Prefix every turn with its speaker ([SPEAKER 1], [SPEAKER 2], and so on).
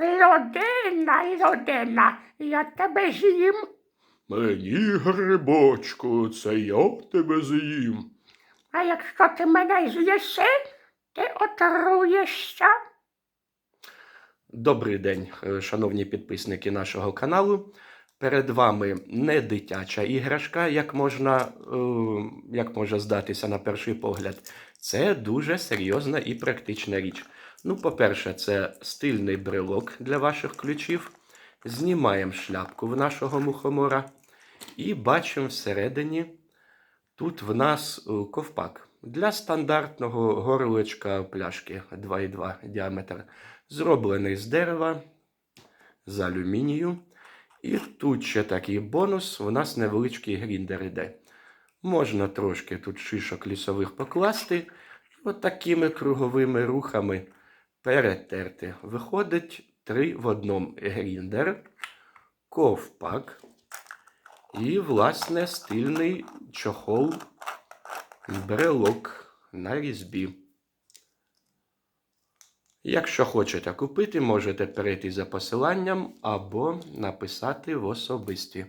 [SPEAKER 1] Людина, людина, я тебе з'їм.
[SPEAKER 2] Мені, грибочку, це я тебе з'їм.
[SPEAKER 1] А якщо ти мене з'їси, ти отруєшся.
[SPEAKER 2] Добрий день, е, шановні підписники нашого каналу. Перед вами не дитяча іграшка, як можна, е, як може здатися на перший погляд. Це дуже серйозна і практична річ. Ну, по-перше, це стильний брелок для ваших ключів. Знімаємо шляпку в нашого мухомора і бачимо всередині. Тут в нас е, ковпак для стандартного горлечка пляшки 2,2 діаметр, зроблений з дерева, з алюмінію. І тут ще такий бонус: у нас невеличкий гріндер іде. Можна трошки тут шишок лісових покласти, і от такими круговими рухами перетерти. Виходить три в одному гріндер, ковпак і, власне, стильний чохол брелок на різьбі. Якщо хочете купити, можете перейти за посиланням або написати в особисті.